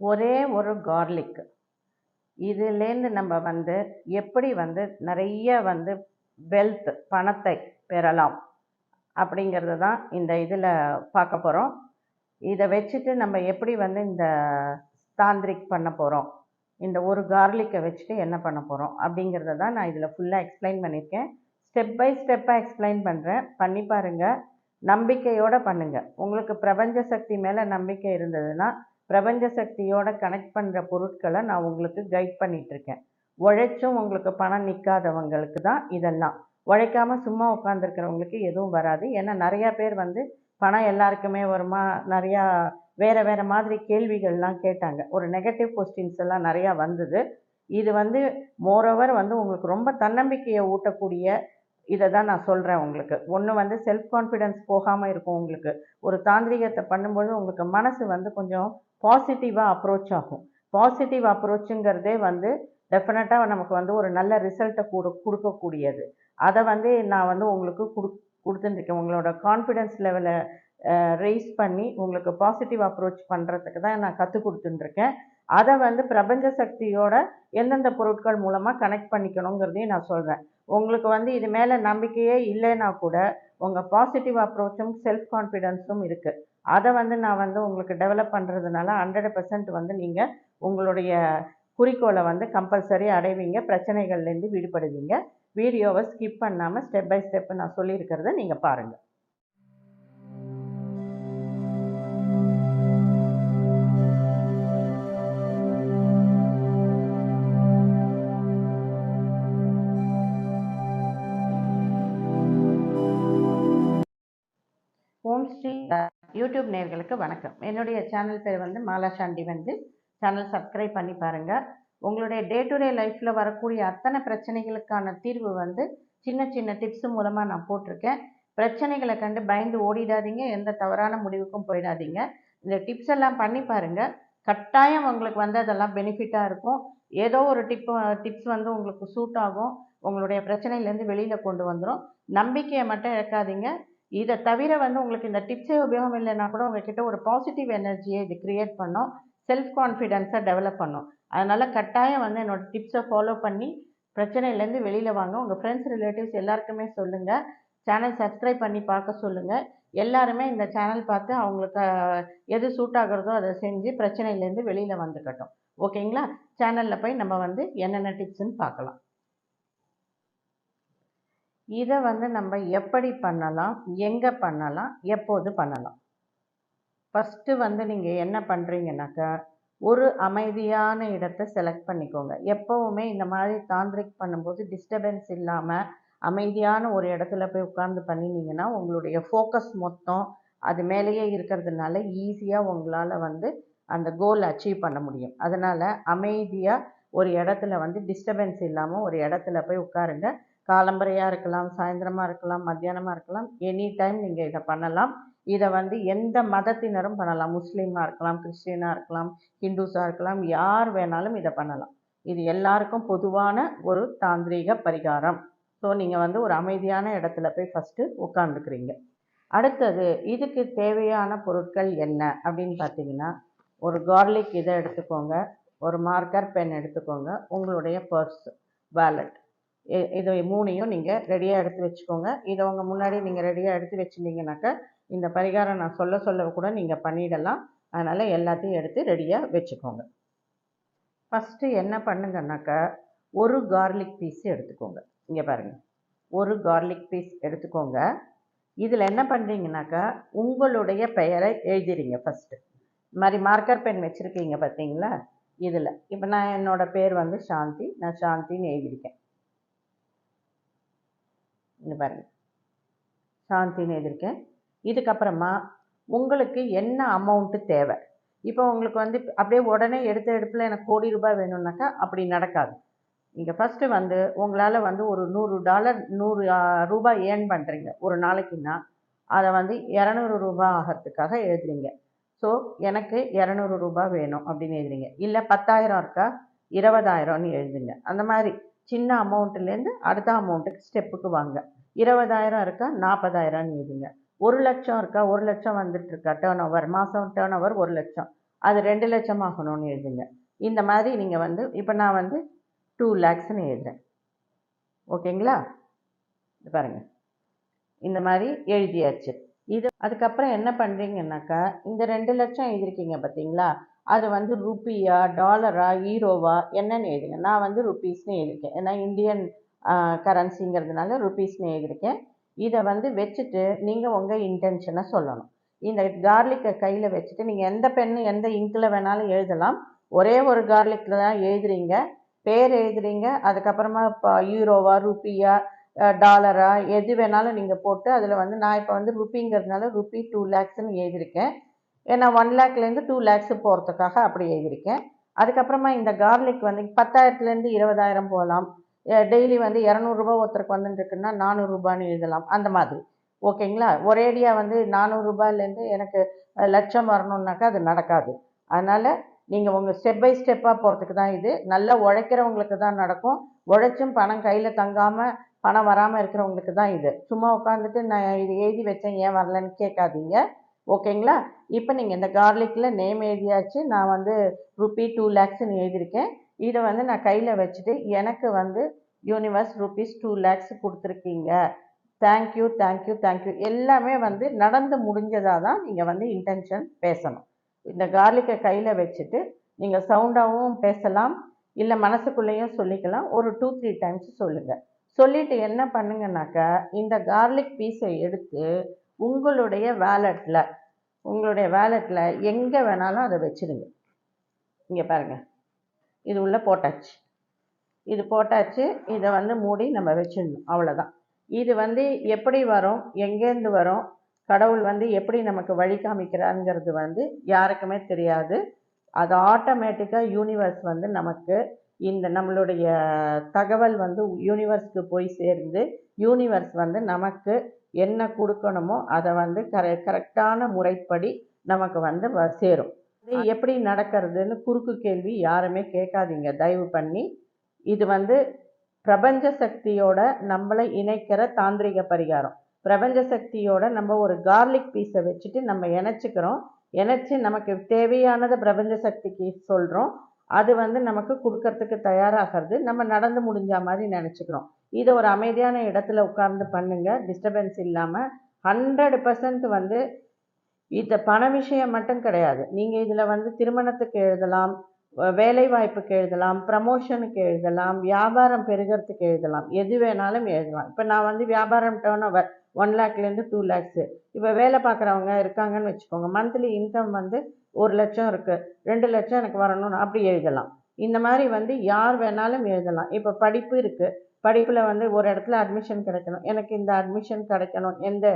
ஒரே ஒரு கார்லிக் இதுலேருந்து நம்ம வந்து எப்படி வந்து நிறைய வந்து வெல்த் பணத்தை பெறலாம் அப்படிங்கிறது தான் இந்த இதில் பார்க்க போகிறோம் இதை வச்சுட்டு நம்ம எப்படி வந்து இந்த தாந்திரிக் பண்ண போகிறோம் இந்த ஒரு கார்லிக்கை வச்சுட்டு என்ன பண்ண போகிறோம் அப்படிங்கிறத தான் நான் இதில் ஃபுல்லாக எக்ஸ்பிளைன் பண்ணியிருக்கேன். ஸ்டெப் பை ஸ்டெப்பாக எக்ஸ்பிளைன் பண்ணுறேன் பண்ணி பாருங்கள் நம்பிக்கையோடு பண்ணுங்கள் உங்களுக்கு பிரபஞ்ச சக்தி மேலே நம்பிக்கை இருந்ததுன்னா பிரபஞ்ச சக்தியோட கனெக்ட் பண்ணுற பொருட்களை நான் உங்களுக்கு கைட் பண்ணிகிட்ருக்கேன் உழைச்சும் உங்களுக்கு பணம் நிற்காதவங்களுக்கு தான் இதெல்லாம். உழைக்காமல் சும்மா உட்காந்துருக்கிறவங்களுக்கு எதுவும் வராது. ஏன்னா நிறையா பேர் வந்து பணம் எல்லாருக்குமே வருமா? நிறையா வேறு வேறு மாதிரி கேள்விகள்லாம் கேட்டாங்க. ஒரு நெகட்டிவ் கொஸ்டின்ஸ் எல்லாம் நிறையா வந்தது. இது வந்து மோரோவர் வந்து உங்களுக்கு ரொம்ப தன்னம்பிக்கையை ஊட்டக்கூடிய இதை தான் நான் சொல்கிறேன் உங்களுக்கு. ஒன்று வந்து செல்ஃப் கான்ஃபிடென்ஸ் போகாமல் இருக்கும் உங்களுக்கு. ஒரு தாந்திரிகத்தை பண்ணும்பொழுது உங்களுக்கு மனசு வந்து கொஞ்சம் பாசிட்டிவாக அப்ரோச் ஆகும். பாசிட்டிவ் அப்ரோச்சுங்கிறதே வந்து டெஃபினட்டாக நமக்கு வந்து ஒரு நல்ல ரிசல்ட்டை கொடு கொடுக்கக்கூடியது. அதை வந்து நான் வந்து உங்களுக்கு கொடு கொடுத்துருக்கேன் உங்களோட கான்ஃபிடென்ஸ் லெவலை ரைஸ் பண்ணி உங்களுக்கு பாசிட்டிவ் அப்ரோச் பண்ணுறதுக்கு தான் நான் கற்றுக் கொடுத்துட்டுருக்கேன். அதை வந்து பிரபஞ்ச சக்தியோட எந்தெந்த பொருட்கள் மூலமாக கனெக்ட் பண்ணிக்கணுங்கிறதையும் நான் சொல்கிறேன் உங்களுக்கு வந்து இது மேலே நம்பிக்கையே இல்லைன்னா கூட உங்கள் பாசிட்டிவ் அப்ரோச்சும் செல்ஃப் கான்ஃபிடென்ஸும் இருக்குது அதை வந்து நான் வந்து உங்களுக்கு டெவலப் பண்ணுறதுனால ஹண்ட்ரட் பர்சன்ட் வந்து நீங்கள் உங்களுடைய குறிக்கோளை வந்து கம்பல்சரி அடைவீங்க பிரச்சனைகள்லேருந்து விடுபடுவீங்க. வீடியோவை ஸ்கிப் பண்ணாமல் ஸ்டெப் பை ஸ்டெப் நான் சொல்லியிருக்கிறத நீங்கள் பாருங்கள் ஓம் ஸ்ரீ யூடியூப் நேர்களுக்கு வணக்கம். என்னுடைய சேனல் பேர் வந்து மாலா சாண்டி வந்து. சேனல் சப்ஸ்கிரைப் பண்ணி பாருங்கள் உங்களுடைய டே டு டே லைஃப்பில் வரக்கூடிய அத்தனை பிரச்சனைகளுக்கான தீர்வு வந்து சின்ன சின்ன டிப்ஸ் மூலமாக நான் போட்டிருக்கேன். பிரச்சனைகளை கண்டு பயந்து ஓடிடாதீங்க. எந்த தவறான முடிவுக்கும் போயிடாதீங்க. இந்த டிப்ஸ் எல்லாம் பண்ணி பாருங்கள் கட்டாயம் உங்களுக்கு வந்து அதெல்லாம் பெனிஃபிட்டாக இருக்கும். ஏதோ ஒரு டிப்பு டிப்ஸ் வந்து உங்களுக்கு சூட் ஆகும். உங்களுடைய பிரச்சனையிலேருந்து வெளியில் கொண்டு வந்துடும் நம்பிக்கையை மட்டும் இழக்காதீங்க. இதை தவிர வந்து உங்களுக்கு இந்த டிப்ஸே உபயோகம் இல்லைன்னா கூட உங்ககிட்ட ஒரு பாசிட்டிவ் எனர்ஜியை இது க்ரியேட் பண்ணும். செல்ஃப் கான்ஃபிடென்ஸை டெவலப் பண்ணும். அதனால் கட்டாயம் வந்து என்னோடய டிப்ஸை ஃபாலோ பண்ணி பிரச்சனையிலேருந்து வெளியில் வாங்க. உங்கள் ஃப்ரெண்ட்ஸ் ரிலேட்டிவ்ஸ் எல்லாருக்குமே சொல்லுங்கள் சேனல் சப்ஸ்கிரைப் பண்ணி பார்க்க சொல்லுங்கள் எல்லாருமே இந்த சேனல் பார்த்து அவங்களுக்கு எது சூட் ஆகுறதோ அதை செஞ்சு பிரச்சனையிலேருந்து வெளியில் வந்துக்கட்டும். ஓகேங்களா சேனலில் போய் நம்ம வந்து என்னென்ன டிப்ஸ்ன்னு பார்க்கலாம். இதை வந்து நம்ம எப்படி பண்ணலாம் எங்கே பண்ணலாம் எப்போது பண்ணலாம். ஃபஸ்ட்டு வந்து நீங்கள் என்ன பண்ணுறீங்கனாக்கா ஒரு அமைதியான இடத்த செலக்ட் பண்ணிக்கோங்க. எப்போவுமே இந்த மாதிரி தாந்திரிக் பண்ணும்போது டிஸ்டர்பன்ஸ் இல்லாமல் அமைதியான ஒரு இடத்துல போய் உட்காந்து பண்ணினீங்கன்னா உங்களுடைய ஃபோக்கஸ் மொத்தம் அது மேலேயே இருக்கிறதுனால ஈஸியாக உங்களால் வந்து அந்த கோல் அச்சீவ் பண்ண முடியும். அதனால் அமைதியாக ஒரு இடத்துல வந்து டிஸ்டர்பன்ஸ் இல்லாமல் ஒரு இடத்துல போய் உட்காருங்க. காலம்பரையாக இருக்கலாம் சாயந்தரமாக இருக்கலாம் மத்தியானமாக இருக்கலாம் எனி டைம் நீங்கள் இதை பண்ணலாம். இதை வந்து எந்த மதத்தினரும் பண்ணலாம். முஸ்லீமாக இருக்கலாம் கிறிஸ்டினாக இருக்கலாம் ஹிந்துஸாக இருக்கலாம் யார் வேணாலும் இதை பண்ணலாம். இது எல்லாருக்கும் பொதுவான ஒரு தாந்திரீக பரிகாரம். ஸோ நீங்கள் வந்து ஒரு அமைதியான இடத்துல போய் ஃபஸ்ட்டு உட்காந்துக்கிறீங்க அடுத்தது இதுக்கு தேவையான பொருட்கள் என்ன அப்படின்னு பார்த்தீங்கன்னா ஒரு கார்லிக் இதை எடுத்துக்கோங்க ஒரு மார்க்கர் பென் எடுத்துக்கோங்க உங்களுடைய பர்ஸ் வேலட் இதை மூணையும் நீங்கள் ரெடியாக எடுத்து வச்சுக்கோங்க. இதை உங்கள் முன்னாடி நீங்கள் ரெடியாக எடுத்து வச்சுருந்தீங்கனாக்கா இந்த பரிகாரம் நான் சொல்ல சொல்ல கூட நீங்கள் பண்ணிடலாம். அதனால் எல்லாத்தையும் எடுத்து ரெடியாக வச்சுக்கோங்க. ஃபஸ்ட்டு என்ன பண்ணுங்கன்னாக்கா ஒரு கார்லிக் பீஸ் எடுத்துக்கோங்க. இங்கே பாருங்கள் ஒரு கார்லிக் பீஸ் எடுத்துக்கோங்க. இதில் என்ன பண்ணுறீங்கனாக்கா உங்களுடைய பெயரை எழுதிறீங்க ஃபஸ்ட்டு இது மாதிரி மார்க்கர் பென் வச்சுருக்கீங்க பார்த்தீங்களா இதில். இப்போ நான் என்னோடய பேர் வந்து சாந்தி. நான் சாந்தின்னு எழுதியிருக்கேன். இங்கே பாருங்க. சாந்தின்னு எழுதியிருக்கேன். இதுக்கப்புறமா உங்களுக்கு என்ன அமௌண்ட்டு தேவை? இப்போ உங்களுக்கு வந்து அப்படியே உடனே எடுத்த எடுப்பில் எனக்கு கோடி ரூபாய் வேணும்னாக்கா அப்படி நடக்காது. நீங்கள் ஃபஸ்ட்டு வந்து உங்களால் வந்து ஒரு நூறு டாலர் நூறு ரூபாய் ஏர்ன் பண்ணுறீங்க ஒரு நாளைக்குன்னா அதை வந்து இரநூறு ரூபாய் ஆகிறதுக்காக எழுதுறீங்க. ஸோ எனக்கு இரநூறு ரூபாய் வேணும் அப்படின்னு எழுதுறீங்க. இல்லை பத்தாயிரம் இருக்கா? இருபதாயிரம்னு எழுதுங்க. அந்த மாதிரி சின்ன அமௌண்ட்டுலேருந்து அடுத்த அமௌண்ட்டுக்கு ஸ்டெப்புக்கு வாங்க. இருபதாயிரம் இருக்கா? நாற்பதாயிரம்னு எழுதுங்க. ஒரு லட்சம் இருக்கா? ஒரு லட்சம் வந்துட்டு இருக்கா டேர்ன் ஓவர் மாதம் டேர்ன் ஓவர் ஒரு லட்சம். அது ரெண்டு லட்சம் ஆகணும்னு எழுதுங்க. இந்த மாதிரி நீங்கள் வந்து இப்போ நான் வந்து டூ லேக்ஸ்னு எழுதுறேன். ஓகேங்களா? இது பாருங்கள் இந்த மாதிரி எழுதியாச்சு. இது அதுக்கப்புறம் என்ன பண்ணுறீங்கன்னாக்கா இந்த ரெண்டு லட்சம் எழுதிருக்கீங்க பார்த்தீங்களா அது வந்து ருப்பியா டாலரா ஈரோவா என்னன்னு எழுதுங்க. நான் வந்து ருப்பீஸ்னு எழுதிருக்கேன் ஏன்னா இந்தியன் கரன்சிங்கிறதுனால ருப்பீஸ்னு எழுதியிருக்கேன். இதை வந்து வச்சுட்டு நீங்கள் உங்கள் இன்டென்ஷனை சொல்லணும். இந்த கார்லிக்கை கையில் வச்சுட்டு நீங்கள் எந்த பெண்ணு எந்த இங்கில் வேணாலும் எழுதலாம். ஒரே ஒரு கார்லிக்கில் தான் எழுதுறீங்க. பேர் எழுதுறீங்க. அதுக்கப்புறமா இப்போ யூரோவா ருப்பியா டாலரா எது வேணாலும் நீங்கள் போட்டு அதில் வந்து நான் இப்போ வந்து ருப்பிங்கிறதுனால ருப்பி டூ லேக்ஸ்னு எழுதியிருக்கேன். ஏன்னா ஒன் லேக்லேருந்து டூ லேக்ஸு போகிறதுக்காக அப்படி எழுதியிருக்கேன். அதுக்கப்புறமா இந்த கார்லிக் வந்து பத்தாயிரத்துலேருந்து இருபதாயிரம் போகலாம். டெய்லி வந்து இரநூறுபா ஒருத்தருக்கு வந்துட்டுருக்குன்னா நானூறுரூபான்னு எழுதலாம். அந்த மாதிரி. ஓகேங்களா? ஒரேடியாக வந்து நானூறுரூபாயிலேருந்து எனக்கு லட்சம் வரணுன்னாக்கா அது நடக்காது. அதனால் நீங்கள் உங்கள் ஸ்டெப் பை ஸ்டெப்பாக போகிறதுக்கு தான் இது. நல்லா உழைக்கிறவங்களுக்கு தான் நடக்கும். உழைச்சும் பணம் கையில் தங்காமல் பணம் வராமல் இருக்கிறவங்களுக்கு தான் இது. சும்மா உட்காந்துட்டு நான் இது எழுதி வச்சேன் ஏன் வரலன்னு கேட்காதீங்க. ஓகேங்களா? இப்போ நீங்கள் இந்த கார்லிக்கில் நேம் எழுதியாச்சு. நான் வந்து ருப்பி டூ லேக்ஸ்ன்னு எழுதியிருக்கேன். இதை வந்து நான் கையில் வச்சுட்டு எனக்கு வந்து யூனிவர்ஸ் ருபீஸ் டூ லேக்ஸ் கொடுத்துருக்கீங்க. தேங்க்யூ தேங்க்யூ தேங்க்யூ எல்லாமே வந்து நடந்து முடிஞ்சதாக தான் நீங்கள் வந்து இன்டென்ஷன் பேசணும். இந்த கார்லிக்கை கையில் வச்சுட்டு நீங்கள் சவுண்டாகவும் பேசலாம். இல்லை மனசுக்குள்ளேயும் சொல்லிக்கலாம். ஒரு டூ த்ரீ டைம்ஸ் சொல்லுங்கள் சொல்லிவிட்டு என்ன பண்ணுங்கனாக்கா இந்த கார்லிக் பீஸை எடுத்து உங்களுடைய வேலெட்டில் உங்களுடைய வேலெட்டில் எங்கே வேணாலும் அதை வச்சிடுங்க. இங்கே பாருங்கள் இது உள்ளே போட்டாச்சு. இது போட்டாச்சு. இதை வந்து மூடி நம்ம வச்சிடணும். அவ்வளோதான் இது வந்து எப்படி வரும்? எங்கேருந்து வரும்? கடவுள் வந்து எப்படி நமக்கு வழி காமிக்கிறாருங்கிறது வந்து யாருக்குமே தெரியாது. அது ஆட்டோமேட்டிக்காக யூனிவர்ஸ் வந்து நமக்கு இந்த நம்மளுடைய தகவல் வந்து யூனிவர்ஸ்க்கு போய் சேர்ந்து யூனிவர்ஸ் வந்து நமக்கு என்ன கொடுக்கணுமோ அதை வந்து கரெ கரெக்டான முறைப்படி நமக்கு வந்து வ- சேரும். இது எப்படி நடக்கிறதுன்னு குறுக்கு கேள்வி யாருமே கேட்காதீங்க. தயவு பண்ணி இது வந்து பிரபஞ்ச சக்தியோட நம்மளை இணைக்கிற தாந்திரிக பரிகாரம். பிரபஞ்ச சக்தியோட நம்ம ஒரு கார்லிக் பீஸை வச்சுட்டு நம்ம இணைச்சிக்கிறோம். இணைச்சி நமக்கு தேவையானதை பிரபஞ்ச சக்திக்கு சொல்கிறோம் அது வந்து நமக்கு கொடுக்கறதுக்கு தயாராகிறது நம்ம நடந்து முடிஞ்ச மாதிரி நினச்சிக்கிறோம். இதை ஒரு அமைதியான இடத்துல உட்கார்ந்து பண்ணுங்கள் டிஸ்டர்பன்ஸ் இல்லாமல் ஹண்ட்ரட் பர்சன்ட் வந்து இந்த பண விஷயம் மட்டும் கிடையாது. நீங்கள் இதில் வந்து திருமணத்துக்கு எழுதலாம் வேலைவாய்ப்புக்கு வேலை வாய்ப்புக்கு எழுதலாம் ப்ரமோஷனுக்கு எழுதலாம் வியாபாரம் பெருகிறதுக்கு எழுதலாம். எது வேணாலும் எழுதலாம். இப்போ நான் வந்து வியாபாரம் டேர்ன் ஓவர். ஒன் லேக்லேருந்து டூ லேக்ஸு இப்போ வேலை பார்க்குறவங்க இருக்காங்கன்னு வச்சுக்கோங்க. மந்த்லி இன்கம் வந்து ஒரு லட்சம் இருக்குது ரெண்டு லட்சம் எனக்கு வரணும்னு அப்படி எழுதலாம். இந்த மாதிரி வந்து யார் வேணாலும் எழுதலாம். இப்போ படிப்பு இருக்குது படிப்பில் வந்து ஒரு இடத்துல அட்மிஷன் கிடைக்கணும். எனக்கு இந்த அட்மிஷன் கிடைக்கணும். எந்த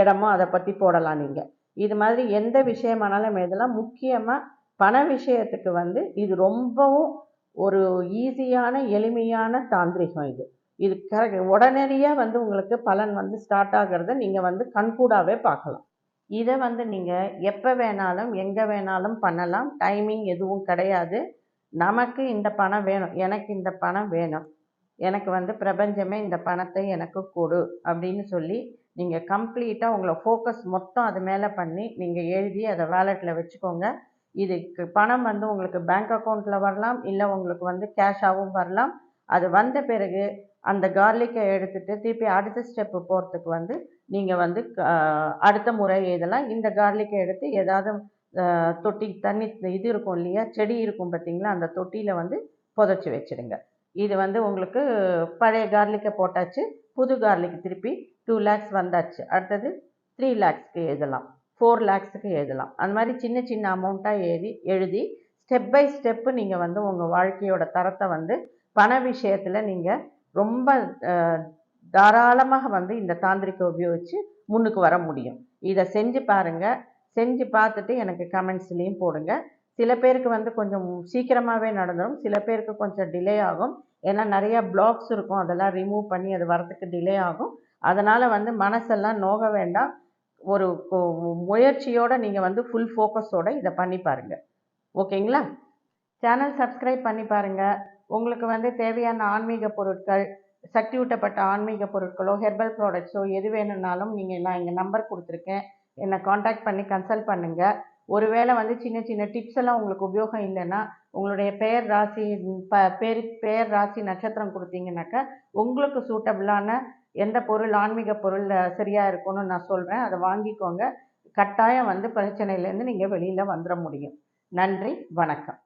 இடமோ அதை பற்றி போடலாம் நீங்கள் இது மாதிரி எந்த விஷயமானாலும் எழுதலாம். முக்கியமாக பண விஷயத்துக்கு வந்து இது ரொம்பவும் ஒரு ஈஸியான எளிமையான தாந்திரிகம் இது. இது கரெக்ட். உடனடியாக வந்து உங்களுக்கு பலன் வந்து ஸ்டார்ட் ஆகிறத நீங்கள் வந்து கண்கூடாகவே பார்க்கலாம். இதை வந்து நீங்கள் எப்போ வேணாலும் எங்கே வேணாலும் பண்ணலாம். டைமிங் எதுவும் கிடையாது. நமக்கு இந்த பணம் வேணும். எனக்கு இந்த பணம் வேணும். எனக்கு வந்து பிரபஞ்சமே இந்த பணத்தை எனக்கு கொடு அப்படின்னு சொல்லி நீங்கள் கம்ப்ளீட்டாக உங்களை ஃபோக்கஸ் மொத்தம் அது மேலே பண்ணி நீங்கள் எழுதி அதை வேலெட்டில் வச்சுக்கோங்க. இதுக்கு பணம் வந்து உங்களுக்கு பேங்க் அக்கௌண்ட்டில் வரலாம். இல்லை உங்களுக்கு வந்து கேஷாகவும் வரலாம். அது வந்த பிறகு அந்த கார்லிக்கை எடுத்துகிட்டு திருப்பி அடுத்த ஸ்டெப்பு போகிறதுக்கு வந்து நீங்கள் வந்து அடுத்த முறை எழுதலாம் இந்த கார்லிக்கை எடுத்து ஏதாவது தொட்டி தண்ணி இது இருக்கும் இல்லையா செடி இருக்கும் பார்த்தீங்களா அந்த தொட்டியில் வந்து புதைச்சி வச்சிடுங்க இது வந்து உங்களுக்கு பழைய கார்லிக்கை போட்டாச்சு புது கார்லிக் திருப்பி டூ லேக்ஸ் வந்தாச்சு. அடுத்தது த்ரீ லேக்ஸ்க்கு எழுதலாம் ஃபோர் லேக்ஸுக்கு எழுதலாம். அந்த மாதிரி சின்ன சின்ன அமௌண்ட்டாக எழுதி எழுதி ஸ்டெப் பை ஸ்டெப்பு நீங்கள் வந்து உங்கள் வாழ்க்கையோட தரத்தை வந்து பண விஷயத்தில் நீங்கள் ரொம்ப தாராளமாக வந்து இந்த தாந்திரிக்கை உபயோகித்து முன்னுக்கு வர முடியும். இதை செஞ்சு பாருங்கள் செஞ்சு பார்த்துட்டு எனக்கு கமெண்ட்ஸ்லேயும் போடுங்க. சில பேருக்கு வந்து கொஞ்சம் சீக்கிரமாகவே நடந்துடும் சில பேருக்கு கொஞ்சம் டிலே ஆகும். ஏன்னா நிறைய பிளாக்ஸ் இருக்கும். அதெல்லாம் ரிமூவ் பண்ணி அது வரத்துக்கு டிலே ஆகும். அதனால் வந்து மனசெல்லாம் நோக வேண்டாம். ஒரு முயற்சியோடு நீங்கள் வந்து ஃபுல் ஃபோக்கஸோடு இதை பண்ணி பாருங்கள் ஓகேங்களா? சேனல் சப்ஸ்கிரைப் பண்ணி பாருங்கள் உங்களுக்கு வந்து தேவையான ஆன்மீக பொருட்கள் சக்தி ஊட்டப்பட்ட ஆன்மீக பொருட்களோ ஹெர்பல் ப்ராடக்ட்ஸோ எது வேணும்னாலும் நீங்கள் நான் இங்கே நம்பர் கொடுத்துருக்கேன். என்னை காண்டாக்ட் பண்ணி கன்சல்ட் பண்ணுங்கள் ஒருவேளை வந்து சின்ன சின்ன டிப்ஸ் எல்லாம் உங்களுக்கு உபயோகம் இல்லைன்னா உங்களுடைய பெயர் ராசி ப பேர் பெயர் ராசி நட்சத்திரம் கொடுத்தீங்கன்னாக்கா உங்களுக்கு சூட்டபிளான எந்த பொருள் ஆன்மீக பொருள் சரியாக இருக்கும்னு நான் சொல்கிறேன் அதை வாங்கிக்கோங்க. கட்டாயம் வந்து பிரச்சனையிலேருந்து நீங்கள் வெளியில் வந்துட முடியும். நன்றி வணக்கம்.